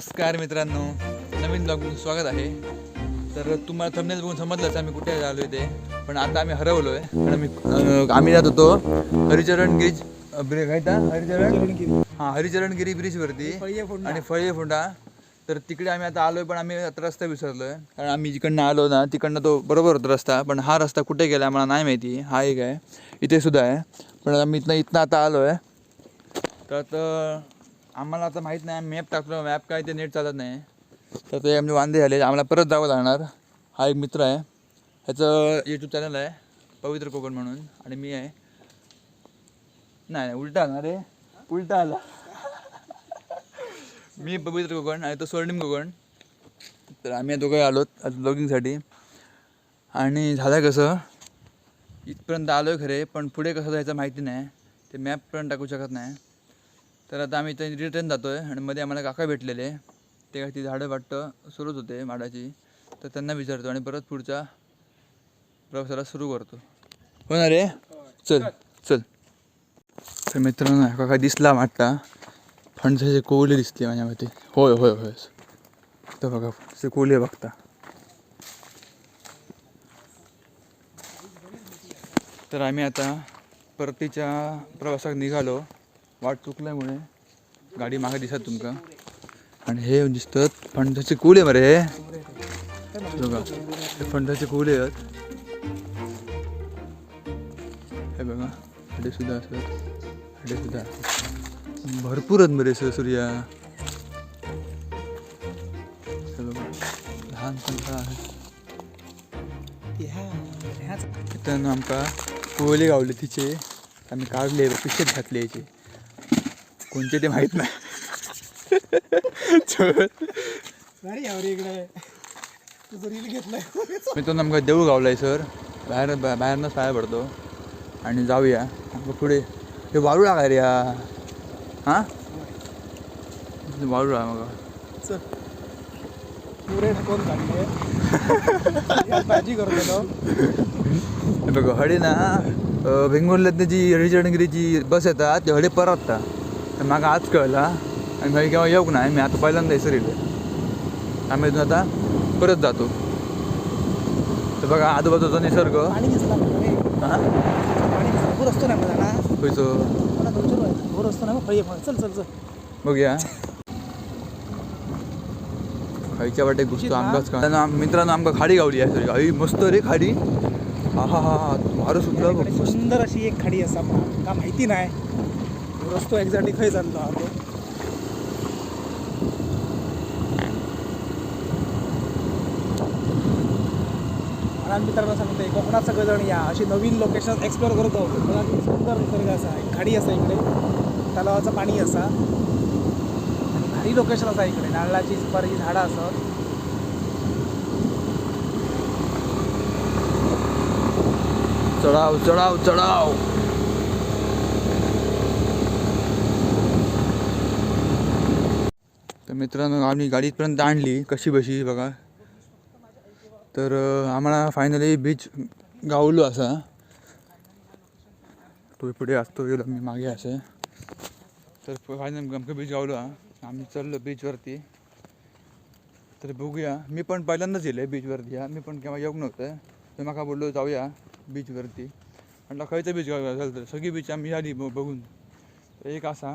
नमस्कार मित्रांनो. नवीन ब्लॉग स्वागत आहे. तर तुम्हाला थंबनेल बघून समजलंच आम्ही कुठे आलो ते पण आता आम्ही हरवलोय. आणि आम्ही अं, आम्ही जात होतो हरिचरण गिरीज अं, ब्रे- काय ता? हरिचरण? हा हरिचरणगिरी ब्रिजवरती आणि फळे फोंडा. तर तिकडे आम्ही आता आलोय पण आम्ही आता रस्ता विसरलोय. कारण आम्ही जिकडनं आलो ना तिकडनं तो बरोबर होता रस्ता. पण हा रस्ता कुठे गेला आम्हाला नाही माहिती. हा एक आहे. इथे सुद्धा आहे. पण आम्ही इथनं इथनं आता आलोय. तर आता आम्हाला आता माहीत नाही मॅप टाकलो मॅप काय ते नेट चालत नाही. तर ते आमचे वांदे झाले. आम्हाला परत जावं लागणार. हा एक मित्र आहे. ह्याचं यूट्यूब चॅनल आहे. पवित्र कोकण म्हणून. आणि मी आहे. नाही नाही उलटा आला. रे उलटा आला. मी पवित्र कोकण आणि तो स्वर्णिम कोकण. तर आम्ही दोघं आलो ब्लॉगिंगसाठी आणि झालं कसं? इथपर्यंत आलो आहे खरे पण पुढे कसं जायचं माहिती नाही. ते मॅप पण टाकू शकत नाही. तर आता आम्ही इथं रिटर्न जातो आहे आणि मध्ये आम्हाला काका भेटलेले. ते काय ती झाडं वाटतं सुरूच होते माडाची. तर त्यांना विचारतो आणि परत पुढच्या प्रवासाला सुरू करतो. हो ना रे? चल चल. तर मित्रांनो काका दिसला वाटता. फणसाचे कोवले दिसते माझ्या मते होय होय होय. तर बघा ते कोवले बघता. तर आम्ही आता परतीच्या प्रवासात निघालो. वाट चुकल्यामुळे गाडी मागे दिसत तुमका. आणि हे दिसतात फणसाचे कुले मरे. बघा हे फणसाचे कुले आहेत. हे बघा हडे सुद्धा असतात. हडे सुद्धा असतात. भरपूर आहेत मरे सर सूर्या. लहान फणसा आहेत तिथं आमका कोवले गावले तिचे. आम्ही काढले पिशेत घातले याचे. कोणते ते माहीत नाही. मी तो आमका देऊ गावलाय सर. बाहेर बा- बाहेरनंच पाया पडतो. आणि जाऊया. पुढे हे वाळू लागाय रे हा? हा वाळू लागा मग. हे बघा हडे ना बेंगलोरला जी हरिचरणगिरीची बस येतात ते हडे परतता तर म्हाका आज कळला आणि मागीर केव्हा येऊक नाही मी आता पहिल्यांदा हैसर येलो आम्ही इथून आता परत जातो तर बघा आजूबाजूचा निसर्ग हा खंयचो मग बघूया खायच्या वाटेक घुसतो आमकाच का मित्रांनो आमका खाडी गावली आहे सर आई मस्त रे खाडी हा हा हा हा मस्त सुंदर अशी एक खाडी असा माहिती नाही रस्तो एक्झॅक्टली खंय चाललो हा तो. लहान मित्रांनो सांगते कोकणात सगळेजण या. अशी नवीन लोकेशन एक्सप्लोअर करत आहोत. मला सुंदर निसर्ग असा एक खाडी असा इकडे. तलावाचं पाणी असा. आणि भारी लोकेशन असा इकडे. नारळाची सुपारीची झाडं असत चढाव चढाव चढाव. मित्रांनो आम्ही गाडीपर्यंत आणली कशी बशी बघा. तर आम्हाला फायनली बीच गावलो असा. तो पुढे असतो गेलो मी मागे असे. तर फायनल गमके बीच गावलो आम्ही चाललो बीचवरती तर बघूया. मी पण पहिल्यांदाच येले बीचवरती या मी पण केव्हा येऊ नव्हतं. तर म्हाका बोललो जाऊया बीचवरती म्हटलं खंयचं बीच गाव झालं तर? सगळी बीच आम्ही आली बघून. एक असा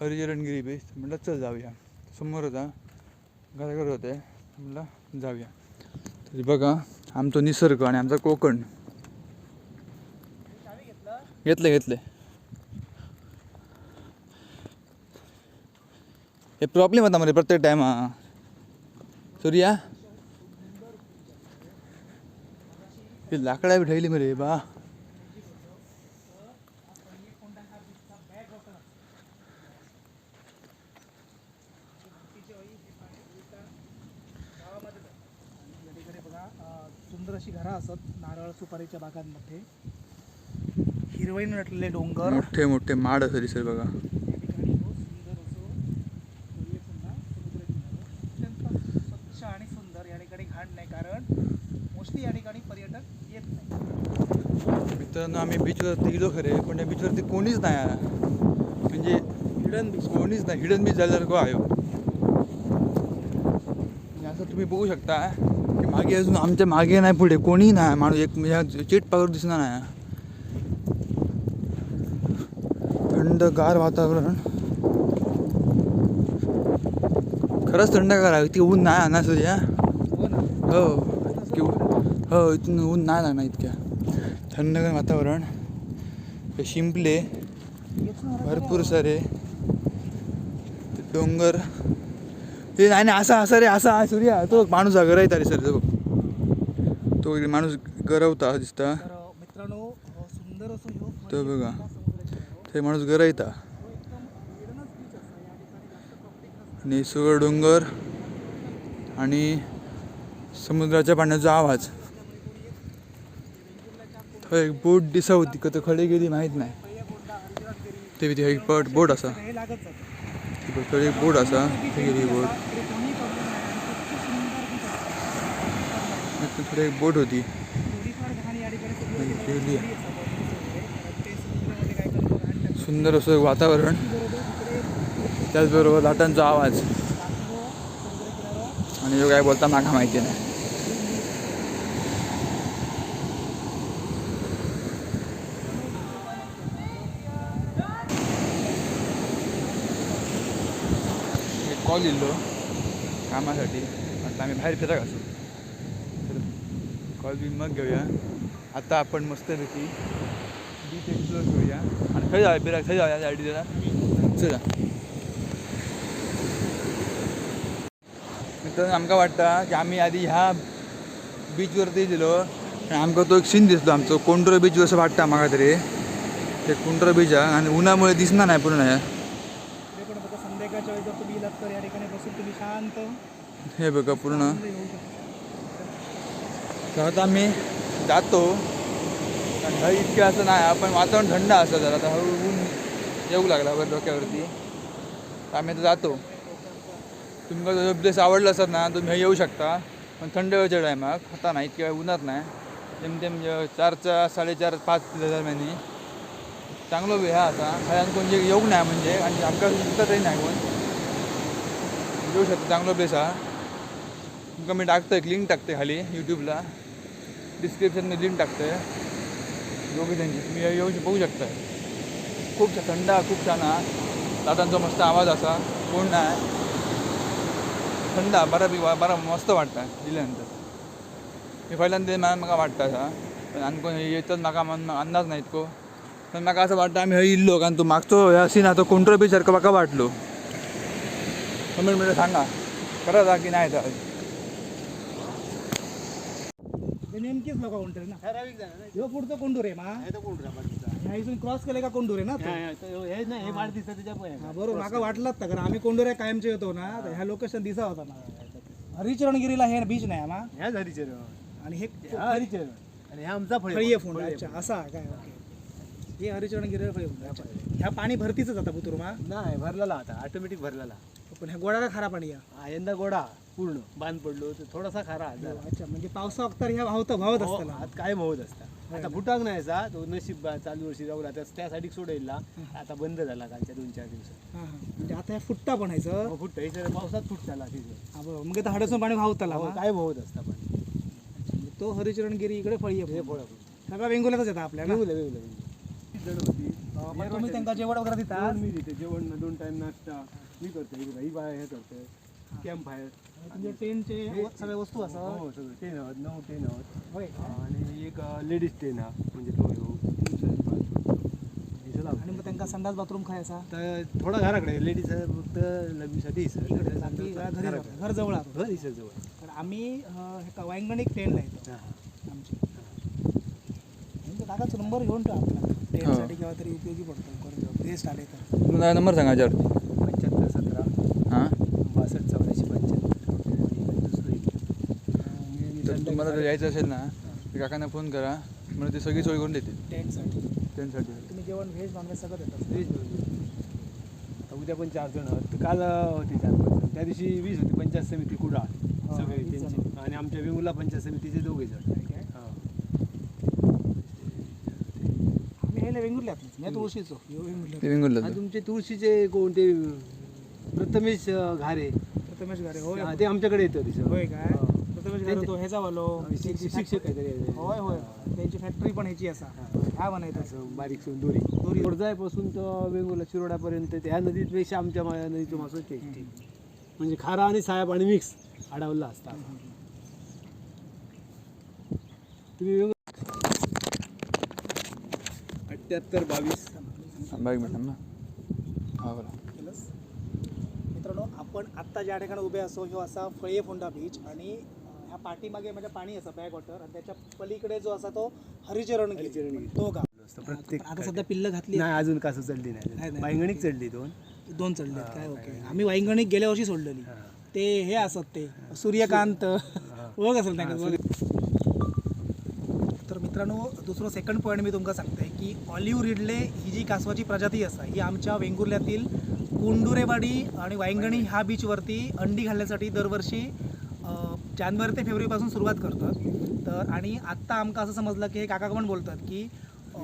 हरिचरणगिरी बीच म्हटलं चल जाऊया. समोर होता घराकडे होते म्हटलं जाऊया. तरी बघा आमचा निसर्ग आणि आमचा कोकण. घेतले घेतले. हे प्रॉब्लेम होता मरे प्रत्येक टायमा सूर्या? लाकडा बी ठेवली मरे बा इकडे बघा अं, सुंदर अशी घरं असत नारळ सुपारीच्या बागांमध्ये. हिरवळीने नटलेले डोंगर. मोठे मोठे माड असं दिसेल बघा. असो स्वच्छ आणि सुंदर या ठिकाणी घाण नाही कारण मोस्टली या ठिकाणी पर्यटक येत नाही. मित्रांनो आम्ही बीचवरती गेलो खरे पण त्या बीचवरती कोणीच नाही आहे. म्हणजे हिडन बीच कोणीच नाही. हिडन बीच झाल्यासारखं आहे. तुम्ही बघू शकता. की मागे अजून आमच्या मागे नाही पुढे कोणी नाही माणूस एक म्हणजे चीट पावर दिसणार नाही. थंडगार वातावरण. खरंच थंडगार आहे ती ऊन नाही आणा सध्या. हो हो हो इथून ऊन नाही लागणार इतक्या. थंडगार वातावरण. हे शिंपले. भरपूर सारे. ते डोंगर. ते नाही नाही असा असा रे असा सूर्या तो माणूस हा गरवता रे सर बघ. तो माणूस गरवता दिसता. मित्रांनो सुंदर तो बघा. ते माणूस गरवता एकदम आणि सगळं डोंगर आणि समुद्राच्या पाण्याचा आवाज. थंय एक बोट दिसा होती का खडे गेली माहीत नाही. ते बी एक पट बोट असा. हे एक बोट असा ते बोट थोडी एक बोट होती आहे सुंदर असं वातावरण त्याचबरोबर लाटांचा आवाज आणि जो काय बोलता नाका माहिती नाही कॉल दिलो कामासाठी आता आम्ही बाहेर फिरक असू तर कॉल बी मग घेऊया आता आपण मस्तपैकी बीच एक्सप्लोर करूया आणि खरं जाऊया फिराक थंय जाऊया गाडी जरा चला मित्रांनो आमकां वाटता की आम्ही आधी ह्या बीचवरती दिलो आणि आमकां तो एक सीन दिसलो आमचो कोंड्रो बीच असं वाटतं म्हाका तरी ते कोंड्रो बीच हा आणि उन्हामुळे दिसना नाही पूर्ण या बघा संध्याकाळच्या वेळी जर तुम्ही इलात तर या ठिकाणी बसून तुम्ही शांत हे बघा पूर्ण. शकता. तर आता आम्ही जातो. हय इतकं असं नाही पण वातावरण थंड असतं जरा आता हळू ऊन येऊ लागला बरं डोक्यावरती. तर आम्ही आता जातो. तुमका जो प्लेस आवडला असत ना तुम्ही येऊ शकता. पण थंड वेळच्या टायमाक आता नाही इतक्या वेळ उन्हात नाही. जेमतेम चारच्या साडेचार पाच दरम्यानी. चांगलो वेळ हा असा खऱ्यान कोण जे येऊक नाही म्हणजे आणि आमकां दिसतही नाही कोण. येऊ शकता चांगलो प्लेस हा. तुमका मी टाकतो एक लिंक टाकते खाली यूट्यूबला डिस्क्रिप्शनमध्ये लिंक टाकतोय. दोघी त्यांची. तुम्ही येऊ बघू शकता. खूप थंड हा, खूप छान हा. दादांचा मस्त आवाज असा. कोण नाही. थंड हा, बऱ्यापैकी बी बरा मस्त वाटतं दिल्यानंतर. मी पहिल्यांदा मला म्हाका वाटतं असा. पण आनी कोण येतच म्हाका अंदाज नाही इतको. पण म्हाका असं वाटतं आम्ही हय इल्लो कारण तो मागचो अशी सीन तो कोंट्रो बी सारखं म्हाका वाटलो. कमेंटमध्ये सांगा हा की नाही तर नेमकीच लोक कोंडूर ना. ठराविक नाही. ह्यो पुढचं कोंडूर आहे मा. हे तर कोण रे बाकीचा ह्या इथून क्रॉस केले का कोंडूर आहे ना तो? हा, हा, तो हे नाही हे वाढ दिसतं त्याच्या पण हा, बरोबर माका वाटलाच ना कारण आम्ही कोंडुऱ्या कायमचे येतो ना तर ह्या लोकेशन दिसा होता ना. हरिचरणगिरीला हे बीच नाही मा. ह्याच हरिचर आणि हे हा हरिचर आणि हा आमचा फळी फळी फोंड अच्छा असा काय? ओके. हे हरिचरणगिरी फळी फोंड अच्छा ह्या पाणी भरतीच आता बुतुरमा नाही भरलेला आता ऑटोमॅटिक भरलेला. पण ह्या गोडाला खारा पाणी या. हा यंदा गोडा पूर्ण. बांध पडलो तर थोडासा खारा जरा. अच्छा म्हणजे पावसा तर ह्या भावत भावत हो, असताना. आत काय होत असता? आता फुटाक नाही असा तो नशीब बा- चालू वर्षी जाऊ आता त्यासाठी सोडायला आता बंद झाला कालच्या दोन चार दिवसात. हा हा. म्हणजे आता ह्या फुट्टा पण ह्याचं हो, फुटतं हे सर पावसात फुट झाला तिथं. हा बरोबर मग आता हडसून पाणी भावताला हो, काय होत असता पण. तो हरिचरणगिरी इकडे फळी हे आहे फळ सगळा वेंगुल्यातच येतात आपल्याला वेगळं वेगळं पण तुम्ही त्यांना जेवण वगैरे देता? जेवण मी देते. जेवण दोन टाइम नाश्ता. मी करते ही बाय हे करते कॅम्प फायर म्हणजे टेनचे सगळ्या वस्तू असं? हो सगळं. टेन आहोत नऊ टेन आहोत. होय. आणि एक लेडीज टेन हा म्हणजे तो. हे सगळं आणि मग त्यांना संडास बाथरूम खायचा? तर थोडा घराकडे लेडीज फक्त लग्नीसाठी घरी जवळ घर इसर जवळ. तर आम्ही हे का वांगणिक टेनला येतो हा. आमची. म्हणजे काकाचा नंबर घेऊन ठेवा आपला. टेनसाठी केव्हा तरी उपयोगी पडतो. करून गेस्ट आले तर. नंबर सांगा याच्यावरती पंच्याहत्तर सतरा हां बासष्ट चौऱ्याऐंशी पंच्याहत्तर आणि दुसरं एक. अं, मी- मी तर तुम्हाला जर यायचं असेल ना तर काकांना फोन करा. मला ते सगळी सोय करून देतील. टेनसाठी त्यांसाठी. तुम्ही जेवण व्हेज नॉनव्हेज सगळं देतात व्हेज नॉनव्हेज. आता उद्या पण चार जण आहोत. तर काल अं, होते चार पाच जण. त्या दिवशी वीस होती. पंचायत समिती कुडाळ हा, सगळे वीस जण. त्यांचे आणि आमच्या वेंगुला पंचायत समितीचे दोघे जण. काय? हा. आम्ही ह्याला वेंगुर्ल्यात. मी तुळशीचो ह्यो वेंगुर्ल्यात. ते विंगुरला आणि तुमचे तुळशीचे कोणते प्रथमेश अं, घारे. प्रथमेश घरे होय. हा, ते आमच्याकडे येतं तिचं होय काय? तो ह्याचा वालो. शिक्षक होय होय. त्यांची फॅक्टरी पण ह्याची असा. बारीक सोन दोरी. दोरी. दोरजायपासून तर नदीपेक्षा आमच्या नदीचं मासं टेस्टी म्हणजे खारा आणि साया पाणी मिक्स अडवला असता. तुम्ही अठ्ठ्याहत्तर बावीस. ना हा मित्रांनो आपण आत्ता ज्या ठिकाणी उभे असो ह्यो असा फळे फोंडा बीच आणि ह्या पाठीमागे माझ्या पाणी असं बॅक वॉटर आणि त्याच्या पलीकडे जो असा तो हरिचरण हरिचरण तो गाव. प्रत्येक आता सध्या पिल्ल घातली नाही अजून कसं चढली नाही. बायंगणीक चढली दोन? दोन चढले काय ओके. आम्ही वाईंगणिक गेल्या वर्षी सोडलेली. ते हे असत ते. सूर्यकांत. ओळख असेल त्यांना तर मित्रांनो दुसरं सेकंड पॉईंट मी तुमका सांगते की ऑलिव्ह रिडले ही जी कासवाची प्रजाती असा ही आमच्या वेंगुर्ल्यातील कोंडुरेवाडी आणि वायंगणी ह्या बीचवरती अंडी घालण्यासाठी दरवर्षी जानेवारी ते फेब्रुवारीपासून सुरुवात करतात. तर आणि आत्ता आमका असं समजलं की हे काका पण बोलतात की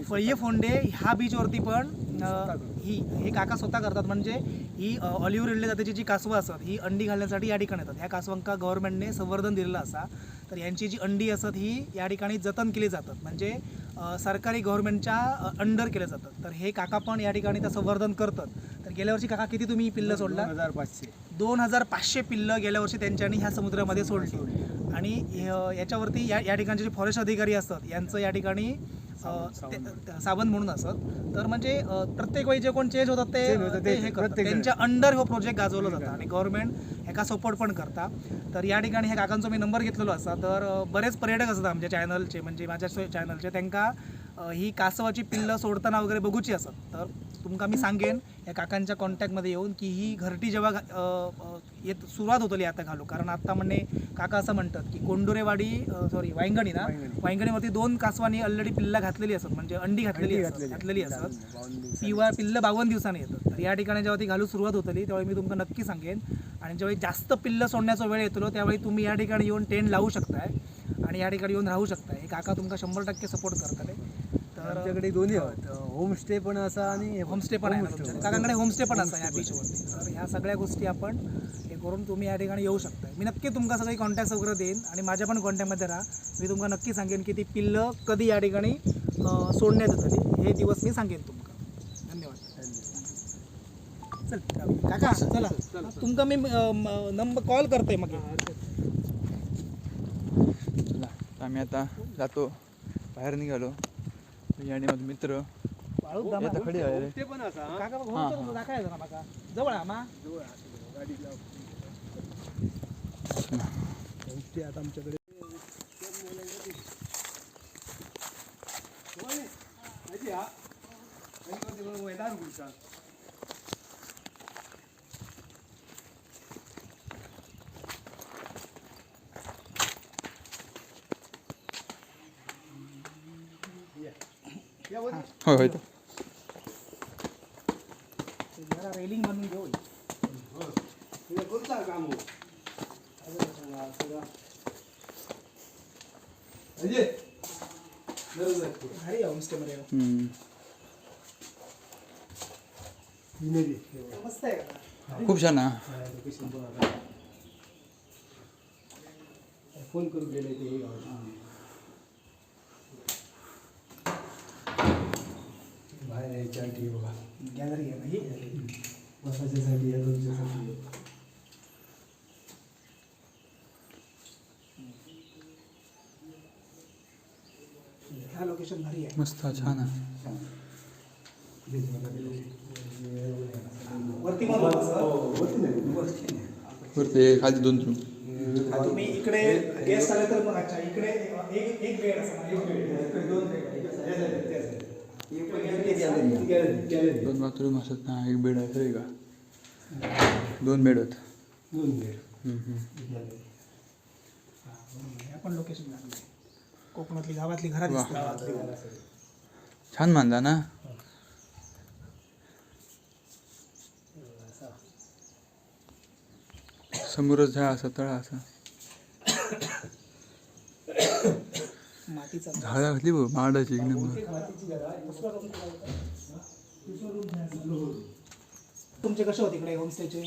फळये फोंडे ह्या बीचवरती पण ही हे काका स्वतः करतात. म्हणजे ही ऑलिव्ह रिडले जातीची जी कासवं असतात ही अंडी घालण्यासाठी या ठिकाणी येतात. ह्या कासवांका गव्हर्नमेंटने संवर्धन दिलेलं असा. तर यांची जी अंडी असतात ही या ठिकाणी जतन केली जातात. म्हणजे सरकारी गव्हर्नमेंटच्या अंडर केले जातात. तर हे काका पण या ठिकाणी त्या संवर्धन करतात. तर गेल्या वर्षी काका किती तुम्ही पिल्लं सोडला? हजार पाचशे. दोन हजार पाचशे पिल्लं गेल्या वर्षी त्यांच्यानी ह्या समुद्रामध्ये सोडली. आणि याच्यावरती या या ठिकाणचे जे फॉरेस्ट अधिकारी असतात यांचं या ठिकाणी सावंत म्हणून असत तर म्हणजे प्रत्येक वेळी जे कोण चेंज होतात ते हे करतात. त्यांच्या अंडर हो प्रोजेक्ट गाजवलं जातं आणि गव्हर्नमेंट ह्याका सपोर्ट पण करता. तर या ठिकाणी ह्या काकांचा मी नंबर घेतलेलो असा तर बरेच पर्यटक असतात आमच्या चॅनलचे म्हणजे माझ्या चॅनलचे त्यांका अ, ही कासवाची पिल्लं सोडताना वगैरे बघूची असत तर तुमका मी सांगेन या काकांच्या कॉन्टॅक्टमध्ये येऊन की ही घरटी जेव्हा येत सुरुवात होतली आता घालू. कारण आता म्हणणे काका असं म्हणतात की कोंडुरेवाडी सॉरी वायंगणी ना वायंगणी. वायंगणीवरती दोन कासवानी ऑलरेडी पिल्ला घातलेली असत म्हणजे अंडी घातलेली असत घातलेली. असत. पिवा पिल्लं बावन्न दिवसांनी येतात. तर या ठिकाणी जेव्हा ती घालू सुरुवात होतली त्यावेळी मी तुमका नक्की सांगेन. आणि ज्यावेळी जास्त पिल्लं सोडण्याचा वेळ येतो त्यावेळी तुम्ही या ठिकाणी येऊन टेंट लावू शकताय. आणि या ठिकाणी येऊन राहू शकताय. हे काका तुमका शंभर टक्के सपोर्ट करताले. आमच्याकडे दोन्ही आहेत. होमस्टे पण असा आणि होमस्टे पण आहे ना. काकांकडे होमस्टे पण असा या बीचवरती तर ह्या सगळ्या गोष्टी आपण हे करून तुम्ही या ठिकाणी येऊ शकता मी नक्की तुमका सगळी कॉन्टॅक्ट वगैरे देईन आणि माझ्या पण कॉन्टॅक्टमध्ये राहा. मी तुमका नक्की सांगेन की ती पिल्लं कधी या ठिकाणी सोडण्यात येतली हे दिवस मी सांगेन तुमका धन्यवाद. चल. काका चला तुमका मी नंबर कॉल करते मग. चला आम्ही आता जातो. बाहेर निघालो. मी आणि माझा मित्र वाळूत हे दमा. आता खडी आहे रे होमस्टे पण असा हा. काका बघ, हां, हां. दाखवायचं ना माका जवळ आहे मा जवळ लाव. होमस्टे आता आमच्याकडे होय. माहिती हा? आणि बघ, वैदार गुलचा. होय होय जरा रेलिंग बांधून घेऊ हो? आहे पुढं. भारी होमस्टे मध्ये हम्म. नदी, बघ. मस्त आहे का खूप छान. फोन करून गेले ते हे. बाहेर यायच्यासाठी बघा गॅलरी आहे ही बसायच्यासाठी या दोनच्यासाठी ह्या लोकेशन भारी आहे मस्त हा, छान आहे वरती. वरती खाली दोन। रूम तुम्ही इकडे गेस्ट आले तर मग अच्छा इकडे एक एक बेड असं एक बेड दोन बेड दोन बाथरूम असतात ना एक बेड आहे खरे का दोन बेड आहेत. दोन बेड. हम्म, हम्म. आपण लोकेशन लागले कोकणातली गावातली घरात छान बांधला ना. समोरच झाड असा तळा असा. मातीचा झाडा घातली बघ माडाची एक नंबर. तुमचे कसे होते इकडे होमस्टेचे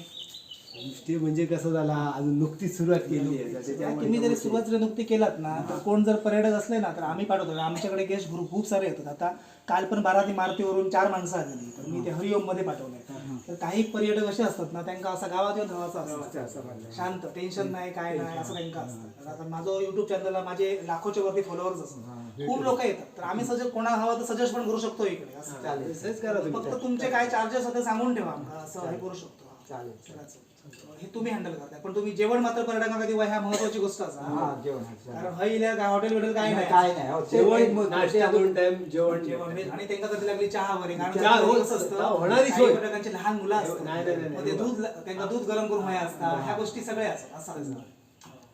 ते म्हणजे कसं झाला? अजून नुकतीच सुरुवात केली आहे. तुम्ही जरी सुरुवात जरी नुकती केलात ना तर कोण जर पर्यटक असले ना तर आम्ही पाठवतो. आमच्याकडे गेस्ट ग्रुप खूप सारे येतात. आता काल पण बाराती मारुतीवरून चार माणसं आलेली. तर मी ते हरिओममध्ये पाठवलंय. तर काही पर्यटक असे असतात ना त्यांना असं गावात येऊन राहायचं असतं. शांत टेन्शन नाही काय नाही असं त्यांना असतं. आता माझं युट्यूब चॅनलला माझे लाखोच्या वरती फॉलोअर्स असतात. खूप लोक येतात. तर आम्ही सजेस्ट कोणा हवं तर सजेस्ट पण करू शकतो इकडे. असं फक्त तुमचे काय चार्जेस होते सांगून ठेवा. असं हे करू शकतो. चालेल. हे तुम्ही हँडल करताय. पण तुम्ही जेवण मात्र पर्यटकांना कधी ह्या महत्वाची गोष्ट असा. कारण हॉटेल काय हॉटेल बिटेल काय नाही काय नाही. हो, जेवण नाश्ता दोन टाइम जेवण जेवण आणि त्यांना कधी लागली चहा वगैरे कारण चहा हो, कसं असतं, चहा होणारीच काही होय. पर्यटकांची लहान मुलं नाही, नाही, नाही, असतात मग ते दूध त्यांना दूध गरम करून हवे असतात ह्या गोष्टी सगळ्या असतात. असं असतं.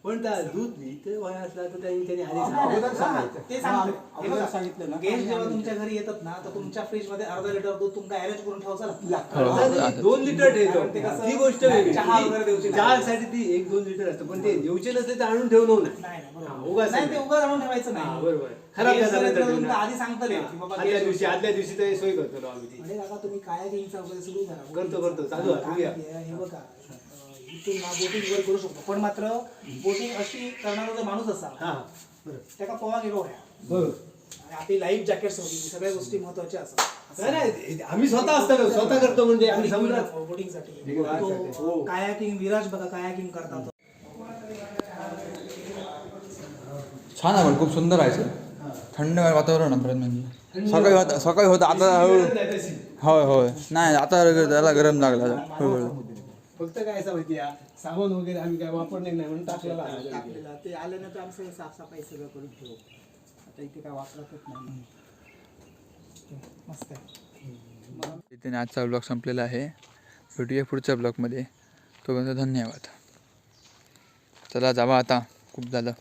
पण त्या दूध इथे वय असला तर त्यांनी त्यांनी आधी अगोदर सांगायचं. सांगायचं. ते सांगतो हे अगोदर बघा, सांगितलं ना. गेस्ट जेव्हा तुमच्या घरी येतात ना तर तुमच्या फ्रीजमध्ये अर्धा लिटर दूध तुमका अरेंज करून ठेवायचं लागतं हो, दोन लिटर ठेवतो कारण ते कसं- ती गोष्ट वेगळी चहा वगैरे देऊची नाही. चहासाठी ती एक दोन लिटर असतं पण ते देऊचे नसले तर आणून ठेवणं नाही नाही नाही, हा, बरोबर. उगाच नाही ते नाही. उगाच आणून ठेवायचं हा, नाही बरोबर खराब Guest झालं तुमका. आधी सांगतले की बाबा आदल्या guest दिवशी आदल्या दिवशी तर सोय करतो आम्ही ती म्हणजे काका तुम्ही काय घ्यायचं वगैरे सुरू करा करतो, करतो. चालू आहे, काय बघूया. आहे, हे बघा बोटिंग वगैरे करू शकतो. पण मात्र बोटिंग अशी करणारा जर माणूस असा हा बरोबर त्याका पोहा गेलो बरोबर आणि आपली लाईफ जॅकेट्स होती सगळ्या गोष्टी महत्त्वाच्या असतात. नाही नाही आम्ही स्वतः असतो स्वतः करतो म्हणजे आम्ही समुद्रात बोटिंगसाठी हो. तो कायाकिंग विराज बघा कायाकिंग करतात. छान आहे पण खूप सुंदर आहे सर थंड वातावरण आहे परत म्हणजे. सकाळी होता सकाळी होता आता हळू होय होय. नाही आता त्याला गरम लागला हळूहळू फक्त काय असं माहिती आहे सामान वगैरे आम्ही काय वापरले नाही म्हणून टाकलेला ते आल्यानंतर आम्ही सगळं साफसफाई सगळं करून ठेवू. आता इथे काय वापरतच नाही. मस्त आहे. इथे आजचा ब्लॉग संपलेला आहे. भेटूया पुढच्या ब्लॉगमध्ये तोपर्यंत धन्यवाद. चला जावा आता. खूप झालं.